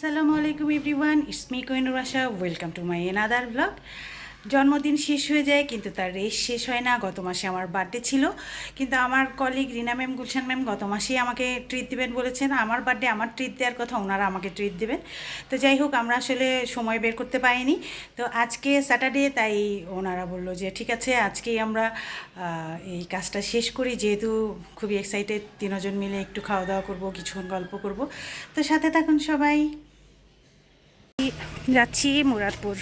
আসসালামু আলাইকুম everyone, it's me Asha welcome to my another blog. জন্মদিন শেষ হয়ে যায়, কিন্তু তার রেস শেষ হয় না, গত মাসে আমার বার্থডে ছিল। কিন্তু আমার colleague Rina ma'am, Gulshan ma'am গত মাসেই আমাকে ট্রিট দেবেন বলেছেন। আমার বার্থডে, আমার ট্রিট দেওয়ার কথা ওনারা আমাকে ট্রিট দেবেন। তো যাই হোক, আমরা আসলে সময় বের করতে পারিনি। তো আজকে স্যাটারডে তাই ওনারা বলল যে, ঠিক আছে, আজকেই আমরা এই কাজটা শেষ করি। যেহেতু খুবই এক্সাইটেড তিনজন মিলে একটু খাওয়া দাওয়া করব কিছুক্ষণ গল্প করব। তো সাথে থাকুন সবাই। যাচ্ছি মুরাদপুর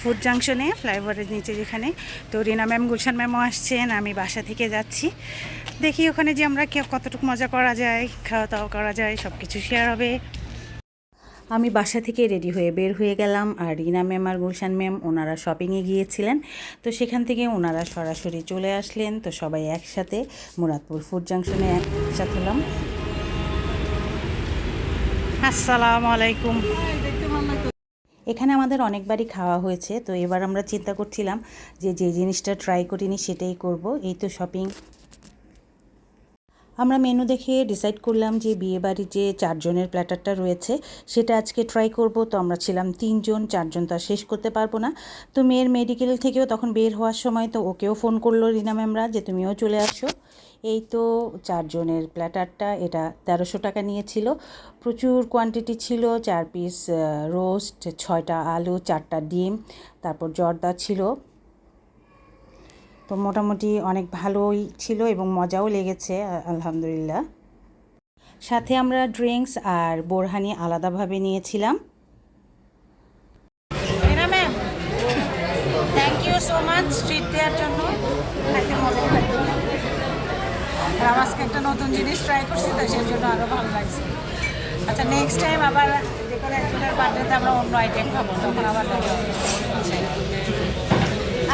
ফুড জাংশনে ফ্লাইওভারের নিচে যেখানে। তো রিনা ম্যাম, গুলশান ম্যামও আসছেন, আমি বাসা থেকে যাচ্ছি। দেখি ওখানে যে আমরা কতটুকু মজা করা যায়, খাওয়া দাওয়া করা যায় সব কিছু শেয়ার হবে। আমি বাসা থেকে রেডি হয়ে বের হয়ে গেলাম, আর রিনা ম্যাম আর গুলশান ম্যাম ওনারা শপিংয়ে গিয়েছিলেন। তো সেখান থেকে ওনারা সরাসরি চলে আসলেন, তো সবাই একসাথে মুরাদপুর ফুড জাংশনে একসাথে হলাম। আসসালামু আলাইকুম। এখানে আমাদের অনেকবারই খাওয়া হয়েছে, তো এবার আমরা চিন্তা করছিলাম যে যে জিনিসটা ট্রাই করিনি সেটাই করব। এই তো শপিং আমরা মেনু দেখে ডিসাইড করলাম যে বিয়েবাড়ির যে চারজনের প্ল্যাটারটা রয়েছে, সেটা আজকে ট্রাই করব। তো আমরা ছিলাম তিনজন, চারজন তো আর শেষ করতে পারব না। তো মেয়ের মেডিকেল থেকেও তখন বের হওয়ার সময় তো ওকেও ফোন করল রিনা ম্যামরা যে তুমিও চলে আসো। এই তো চারজনের প্ল্যাটারটা এটা তেরোশো টাকা নিয়েছিল। প্রচুর কোয়ান্টিটি ছিল, চার পিস রোস্ট ছয়টা আলু, চারটা ডিম, তারপর জর্দা ছিল। তো মোটামুটি অনেক ভালোই ছিল এবং মজাও লেগেছে আলহামদুলিল্লাহ। সাথে আমরা ড্রিঙ্কস আর বোরহানি আলাদাভাবে নিয়েছিলাম। Thank you so much treat দেওয়ার জন্য। আর আমার আজকে একটা নতুন জিনিস ট্রাই করছি তো সেই জন্য আরও ভালো লাগছে। আচ্ছা নেক্সট টাইম আবার যে কোনো একজনের বার্থডেতে আমরা অন্য আইটেম খাব তখন আবার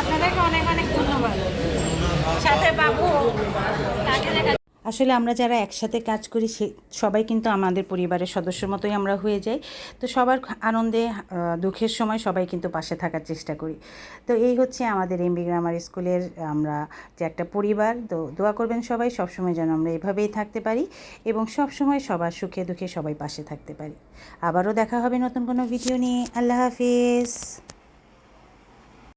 আপনাদেরকে অনেক অনেক সাথে আসলে আমরা যারা একসাথে কাজ করি, সে সবাই কিন্তু আমাদের পরিবারের সদস্যর মতোই আমরা হয়ে যাই। তো সবার আনন্দে দুঃখের সময় সবাই কিন্তু পাশে থাকার চেষ্টা করি। তো এই হচ্ছে আমাদের এমবি গ্রামার স্কুলের, আমরা যে একটা পরিবার, তো দোয়া করবেন সবাই, সবসময় যেন আমরা এভাবেই থাকতে পারি এবং সবসময় সবার সুখে দুঃখে সবাই পাশে থাকতে পারি। আবারও দেখা হবে নতুন কোনো ভিডিও নিয়ে। আল্লাহ হাফিজ।